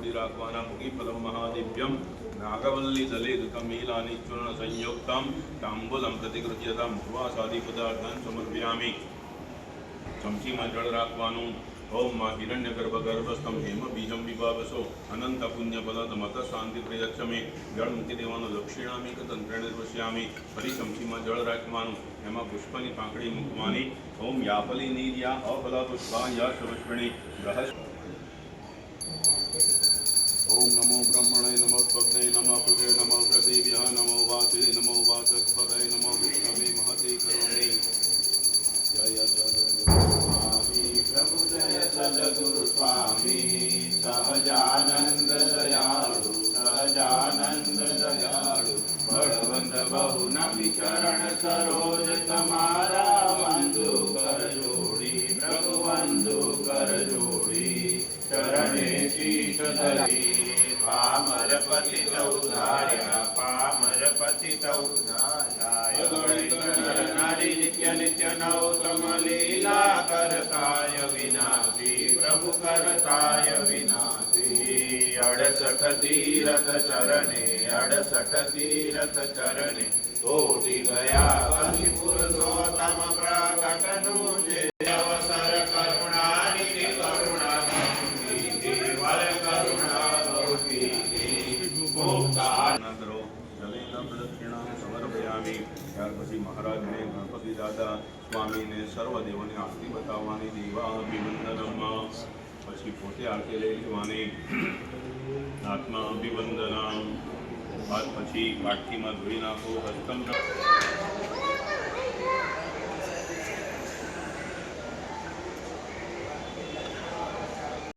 જોડી રાખવાના મુખીફલમ મહાદિવ્યમ નાગવલ્લી દલિત ચૂર્ણ સંયુક્તમ તાંબૂલમ પ્રતિકૃત્યતા મુખવાસાદિ પદાર્થાન સમર્પયામિ ચમચીમાં જળ રાખવાનું ઓમ માં હિરણ્ય ગર્ભ ગર્ભસ્થમ હેમ બીજમ વિભાવસો અનંત પુણ્ય ફલદ મત શાંતિ પ્રયચ્છમે જળ મૂકી દેવાનું દક્ષિણામી કે તંત્રેણ પશ્યામી ફરી ચમચીમાં જળ રાખવાનું એમાં પુષ્પની પાંખડી મૂકવાની ઓમ યાપલી નીર્યા અફલા પુષ્પા યા શવષ્મણી બૃહસ્પ બહુ નમી ચરણ સરોજ તમારા વંદુ કર જોડી પ્રભુ વંદુ કર જોડી ચરણે શીત ધરી પામર પતિ ઉધાર્યા પામર પતિ ઉધાર્યા નારી નિત્ય નિત્ય નવતમ લીલા કરતાય વિનાશી પ્રભુ કરતાય વિનાશી અડસઠ તીરથ ચરણે અડસઠ તીરથ ચરણે તોડી ગયા કલિ પુરુષોત્તમ પ્રકટનું જે અવસર કરુણાની કરુણા કેવલ કરુણા જલેન પ્રદક્ષિણામ સમર્પયામિ ત્યાર પછી મહારાજને ગણપતિ દાદા સ્વામીને સર્વ દેવોને આરતી બતાવવાની દેવા અભિવંદનમ પછી પોતે આરતી લઈ લેવાની આત્મા અભિવંદના બાદ પછી કાઠીમાં ધોઈ નાખો હસ્તમ